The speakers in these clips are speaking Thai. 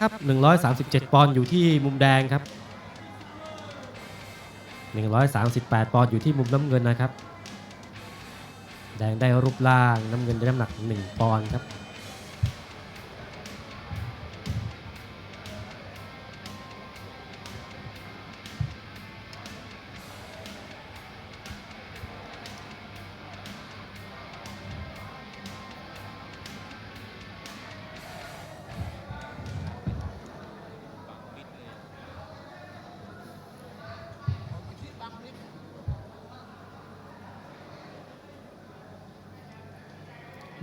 ครับ137 ปอนด์อยู่ที่มุมแดงครับ 138 ปอนด์อยู่ที่มุมน้ำเงินนะครับ แดงได้รูปร่างน้ำเงินได้น้ำหนัก 1 ปอนด์ครับ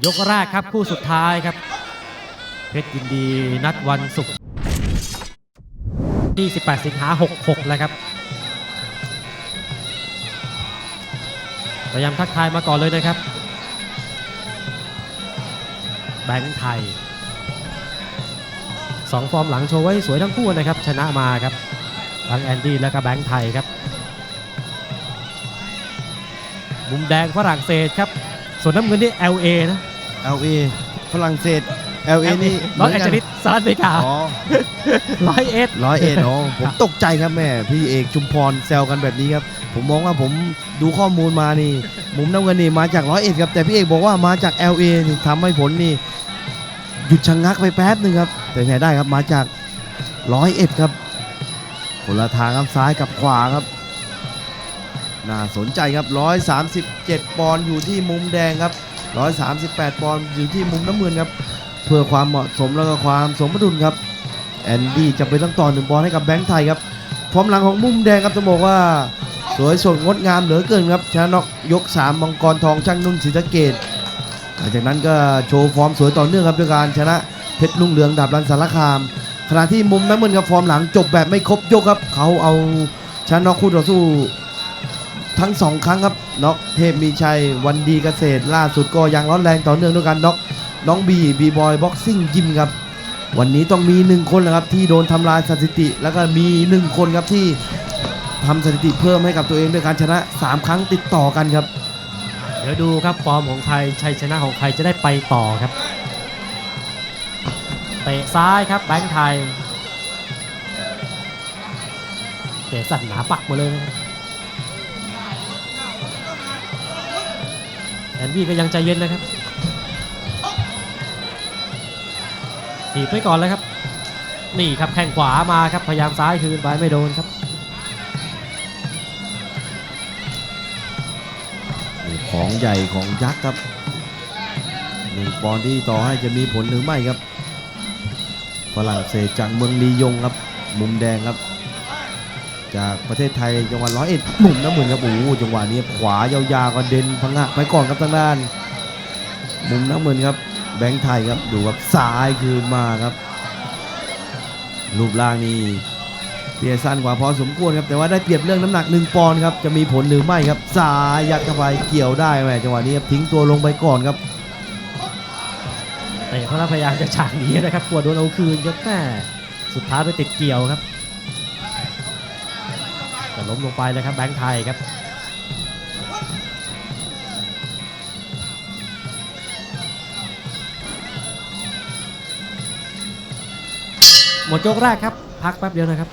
ยกแรกครับคู่สุดท้ายครับ เพชรยินดีนัดวันศุกร์ที่ 18 สิงหา 66 แล้วครับพยายามทักทายมาก่อนเลยนะครับ แบงค์ไทยสองฟอร์มหลังโชว์ไว้สวยทั้งคู่นะครับ ชนะมาครับทั้งแอนดี้และก็แบงค์ไทยครับ มุมแดงฝรั่งเศสครับ ส่วนน้ำเงินนี่ LA นะ LA ฝรั่งเศส LA นี่ลอสแอนเจลิสสหรัฐอเมริกาอ๋อร้อยเอ็ดร้อยเอ็ดอ๋อผมตกใจครับแม่ พี่เอกชุมพรแซวกันแบบนี้ครับ ผมมองว่าผมดูข้อมูลมานี่ มุมน้ำเงินนี่มาจากร้อยเอ็ดครับ แต่พี่เอกบอกว่ามาจาก LA นี่ทำให้ผลนี่ หยุดชะงงักไปแป๊บหนึ่งครับ แต่ไหนได้ครับมาจากร้อยเอ็ดครับคนละทางครับซ้ายกับขวาครับน่าสนใจครับ 137 ปอนด์อยู่ที่มุมแดงครับ 138 ปอนด์อยู่ที่มุมน้ำเงินครับ เพื่อความเหมาะสมแล้วก็ความสมดุลครับ แอนดี้จะไปต้องต่อหนึ่งบอลให้กับแบงค์ไทยครับฟอร์มหลังของมุมแดงครับจะบอกว่าสวยสดงดงามเหลือเกินครับชนะนอกยก 3 มังกรทองช่างนุ่นศรีสะเกดหลังจากนั้นก็โชว์ฟอร์มสวยต่อเนื่องครับด้วยการชนะเพชรลุ่งเรืองดาบรันสารคาม ขณะที่มุมน้ำเงินกับฟอร์มหลังจบแบบไม่ครบยกครับ เขาเอาชนะนอกคู่ต่อสู้ ทั้งสองครั้งครับน็อกเทพมีชัยวันดีเกษตร ล่าสุดก็ยังร้อนแรงต่อเนื่องด้วยการน็อกน้องบีบีบอยบ็อกซิ่งยิมครับ วันนี้ต้องมีหนึ่งคนนะครับที่โดนทำลายสถิติ แล้วก็มีหนึ่งคนครับที่ทำสถิติเพิ่มให้กับตัวเองด้วยการชนะ 3 ครั้งติดต่อกันครับ เดี๋ยวดูครับฟอร์มของใครชัยชนะของใครจะได้ไปต่อครับเตะซ้ายครับแบงค์ไทยเตะสั่นหนาปักมาเลยนะครับ แอนดี้ก็ยังใจเย็นนะครับถีบไว้ก่อนเลยครับ นี่ครับแข้งขวามาครับพยายามซ้ายคืนไปไม่โดนครับของใหญ่ของยักษ์ครับหนึ่งปอนด์ที่ต่อให้จะมีผลหรือไม่ครับฝรั่งเศสจากเมืองลียงครับ มุมแดงครับ จากประเทศไทยจังหวัดร้อยเอ็ดมุมน้ำเหมือนครับโอ้โหจังหวะนี้ขวายาวๆก็เด่นพังงะไปก่อนครับทางด้าน มุมน้ำเหมือนครับ แบงค์ไทยครับดูครับซ้ายคืนมาครับ รูปร่างนี่เพียสั้นกว่าพอสมควรครับแต่ว่าได้เปรียบเรื่องน้ำหนักหนึ่งปอนด์ครับจะมีผลหรือไม่ครับซ้ายยัดเข้าไปเกี่ยวได้แหมจังหวะนี้ครับทิ้งตัวลงไปก่อนครับเตะเขาแล้วพยายามจะฉากหนีนะครับกลัวโดนเอาคืนครับแม่สุดท้ายไปติดเกี่ยวครับ จะล้มลงไปเลยครับแบงค์ไทยครับหมดยกแรกครับ พักแป๊บเดียวนะครับ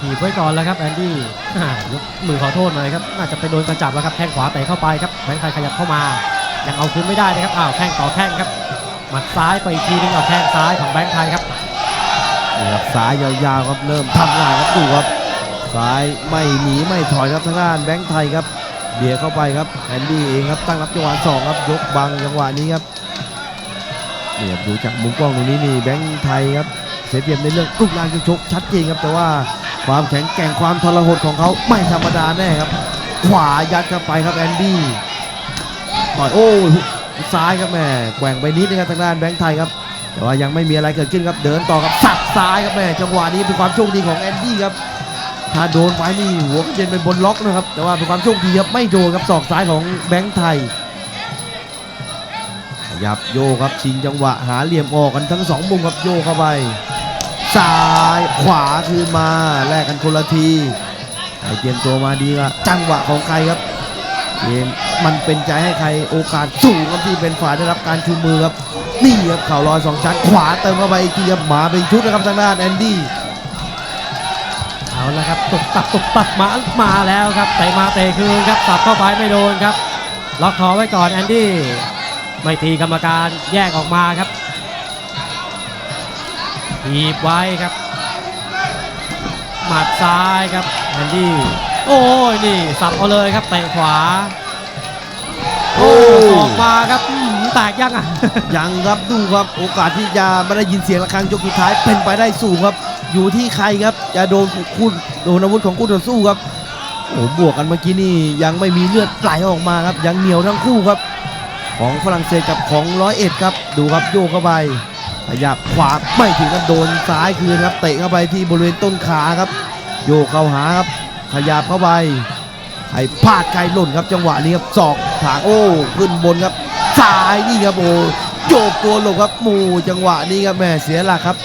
ถีบไว้ก่อนแล้วครับแอนดี้อ่ายกมือขอโทษหน่อยครับ น่าจะไปโดนกระจับแล้วครับแข้งขวาเตะเข้าไปครับแบงค์ไทยขยับเข้ามา ยังเอาคืนไม่ได้นะครับ อ้าวแข้งต่อแข้งครับ หมัดซ้ายไปอีกทีนึงเอาแข้งซ้ายของแบงค์ไทยครับนี่ครับซ้ายยาวๆครับเริ่มทำงานครับดูครับซ้ายไม่หนีไม่ถอยครับทางด้านแบงค์ไทยครับเบียเข้าไปครับแอนดี้เองครับตั้งรับจังหวะสองครับยกบังจังหวะนี้ครับเนี่ยดูจากมุมกล้องตรงนี้นี่แบงค์ไทยครับเสียเปรียบในเรื่องรูปร่างการชกชัดเจนครับแต่ว่าความแข็งแกร่งความทรหดของเขาไม่ธรรมดาแน่ครับ ขวายัดเข้าไปครับแอนดี้ต่อยโอ้ ซ้ายครับแม่แกว่งไปนิดนึงครับทางด้านแบงค์ไทยครับ แต่ว่ายังไม่มีอะไรเกิดขึ้นครับ เดินต่อครับสับซ้ายครับแม่จังหวะนี้เป็นความโชคดีของแอนดี้ครับ ถ้าโดนไว้นี่หัวกระเด็นไปบนล็อกนะครับ แต่ว่าเป็นความโชคดีครับไม่โดนครับศอกซ้ายของแบงค์ไทยขยับโยครับชิงจังหวะหาเหลี่ยมออกกันทั้งสองมุมครับโยเข้าไปซ้ายขวาคืนมาแลกกันคนละทีใครเตรียมตัวมาดีครับจังหวะของใครครับ เกมมันเป็นใจให้ใครโอกาสสูงครับที่เป็นฝ่ายได้รับการชูมือครับนี่ครับเข่าลอยสองชั้นขวาเติมเข้าไปอีกทีครับมาเป็นชุดนะครับทางด้านแอนดี้เอาละครับตกตับตกตับมามาแล้วครับเตะมาเตะคืนครับสับเข้าไปไม่โดนครับ ล็อกคอไว้ก่อนแอนดี้ไม่ตีกรรมการแยกออกมาครับถีบไว้ครับ หมัดซ้ายครับแอนดี้ โอ้ยนี่สับเอาเลยครับเตะขวา โอ้ออกมาครับอื้อหือแตกยังอะ ยังครับดูครับโอกาสที่จะไม่ได้ยินเสียงระฆังยกสุดท้ายเป็นไปได้สูงครับ อยู่ที่ใครครับจะโดนคุณโดนอาวุธของคู่ต่อสู้ครับโอ้บวกกันเมื่อกี้นี่ยังไม่มีเลือดไหลออกมาครับ ยังเหนียวทั้งคู่ครับ ของฝรั่งเศสกับของร้อยเอ็ดครับ ดูครับโยกเข้าไปขยับขวาไม่ถึงครับโดนซ้ายคืนครับเตะเข้าไปที่บริเวณต้นขาครับ โยกเข้าหาครับ ขยับเข้าไปใครพลาดใครหล่นครับจังหวะนี้ครับศอกถางโอ้ขึ้นบนครับซ้ายนี่ครับโอ้โยกตัวหลบครับหมูจังหวะนี้ครับแม่เสียหลักครับ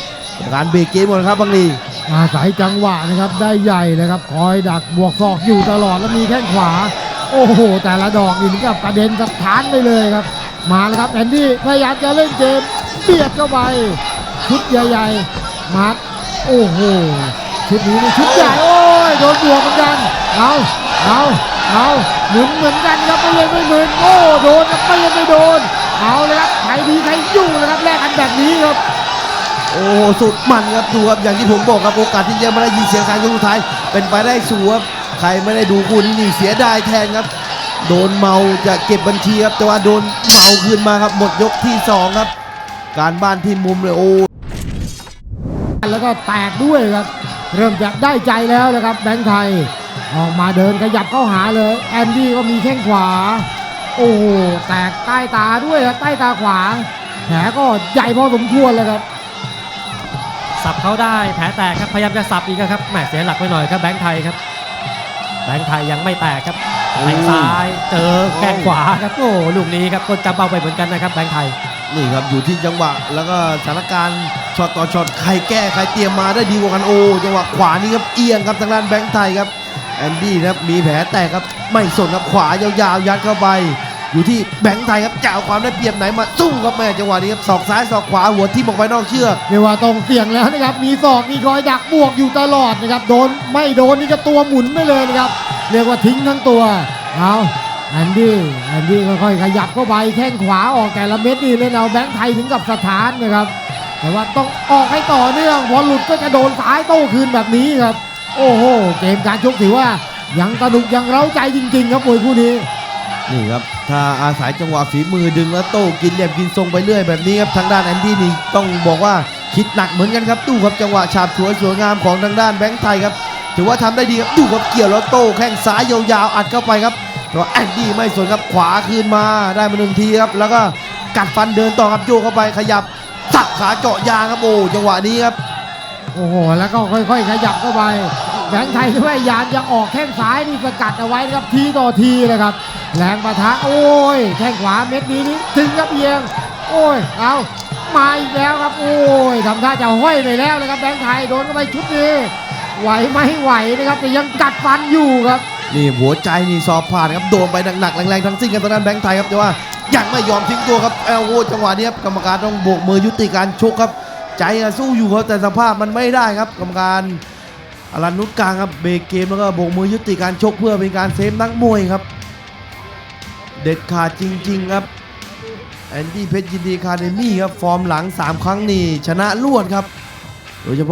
การเบรกเกมหมดครับบางลีอาศัยจังหวะนะครับได้ใหญ่เลยครับคอยดักบวกศอกอยู่ตลอดแล้วมีแข้งขวา โอ้โห แต่ละดอกนี่กับกระเด็นสถานไปเลยครับ มาแล้วครับแอนดี้พยายามจะเล่นเกมเบียดเข้าไปชุดใหญ่ๆมัดโอ้โหชุดนี้ชุดใหญ่ โอ้ยโดนบวกเหมือนกัน เอาเอาเอาหมุนเหมือนกันครับไม่ยังไม่หมุนโอ้โดนครับไม่ยังไม่โดน เอาเลยครับใครดีใครอยู่นะครับแลกกันแบบนี้ครับโอ้สุดมันครับดูครับอย่างที่ผมบอกครับโอกาสที่จะไม่ได้ยินเสียงครั้งยกสุดท้าย เป็นไปได้สูงครับใครไม่ได้ดูคู่นี้นี่เสียดายแทนครับ โดนเมาจะเก็บบัญชีครับแต่ว่าโดนเมาคืนมาครับหมดยกที่สองครับ การบ้านที่มุมเลยโอ้แล้วก็แตกด้วยครับ เริ่มจะได้ใจแล้วนะครับแบงค์ไทย ออกมาเดินขยับเข้าหาเลย แอนดี้ก็มีแข้งขวา โอ้โหแตกใต้ตาด้วยครับใต้ตาขวา แผลก็ใหญ่พอสมควรเลยครับ สับเขาได้แผลแตกครับพยายามจะสับอีกครับแหมเสียหลักไปหน่อยครับแบงค์ไทยครับ แบงค์ไทยยังไม่แตกครับแทงซ้ายเจอแข้งขวาครับโอ้ลูกนี้ครับคนจำเบาไปเหมือนกันนะครับแบงค์ไทย นี่ครับอยู่ที่จังหวะแล้วก็สถานการณ์ช็อตต่อช็อตใครแก้ใครเตรียมมาได้ดีกว่ากันโอ้จังหวะขวานี่ครับเอียงครับทางด้านแบงค์ไทยครับแอนดี้นะครับมีแผลแตกครับไม่สนครับขวายาวๆยัดเข้าไป อยู่ที่แบงค์ไทยครับจะเอาความได้เปรียบไหนมาสู้ครับแม่จังหวะนี้ครับศอกซ้ายศอกขวาหัวทิ่มออกไปนอกเชือกเรียกว่าต้องเสี่ยงแล้วนะครับ มีศอกมีคอยดักบวกอยู่ตลอดนะครับโดนไม่โดนนี่ก็ตัวหมุนไปเลยนะครับ เรียกว่าทิ้งทั้งตัวเอา แอนดี้แอนดี้ค่อยๆขยับเข้าไปแข้งขวาออกแต่ละเม็ดนี่เล่นเอาแบงค์ไทยถึงกับสถานนะครับ แต่ว่าต้องออกให้ต่อเนื่องพอหลุดก็จะโดนซ้ายโต้คืนแบบนี้ครับ โอ้โหเกมการชกถือว่ายังสนุกยังเร้าใจจริง ๆ ครับมวยคู่นี้นี่ครับถ้าอาศัยจังหวะฝีมือดึงแล้วโต้กินเหลี่ยมกินทรงไปเรื่อยแบบนี้ครับทางด้านแอนดี้นี่ต้องบอกว่าคิดหนักเหมือนกันครับดูครับจังหวะฉาบฉวยสวยงามของทางด้านแบงค์ไทยครับถือว่าทำได้ดีครับดูครับเกี่ยวแล้วโต้แข้งซ้ายยาวๆอัดเข้าไปครับ ว่าแอนดี้ไม่สนครับขวาคืนมาได้มาหนึ่งทีครับ แล้วก็กัดฟันเดินต่อครับโยกเข้าไปขยับสับขาเจาะยางครับโอ้จังหวะนี้ครับโอ้โหแล้วก็ค่อยๆ ขยับเข้าไปแบงค์ไทยพยายามจะออกแข้งซ้ายนี่สกัดเอาไว้นะครับทีต่อทีเลยครับแรงปะทะโอ้ยแข้งขวาเม็ดนี้นี่ถึงกับเอียง โอ้ยเอามาอีกแล้วครับ โอ้ยทำท่าจะห้อยไปแล้วนะครับแบงค์ไทยโดนเข้าไปชุดนี้ไหวไหมไหวนะครับแต่ยังกัดฟันอยู่ครับ นี่หัวใจนี่สอบผ่านครับโดนไปหนักๆแรงๆทั้งสิ้นกันทางด้านแบงค์ไทยครับแต่ว่ายังไม่ยอมทิ้งตัวครับเอลโวจังหวะนี้ครับกรรมการต้องโบกมือยุติการชกครับ ใจสู้อยู่ครับแต่สภาพมันไม่ได้ครับ กรรมการอรันนุชกลางครับเบรกเกมแล้วก็โบกมือยุติการชกเพื่อเป็นการเซฟนักมวยครับ เด็ดขาดจริง ๆ ครับแอนดี้เพชรยินดีคาเดมี่ครับฟอร์มหลัง 3 ครั้งนี่ชนะรวดครับ โดยเฉพาะ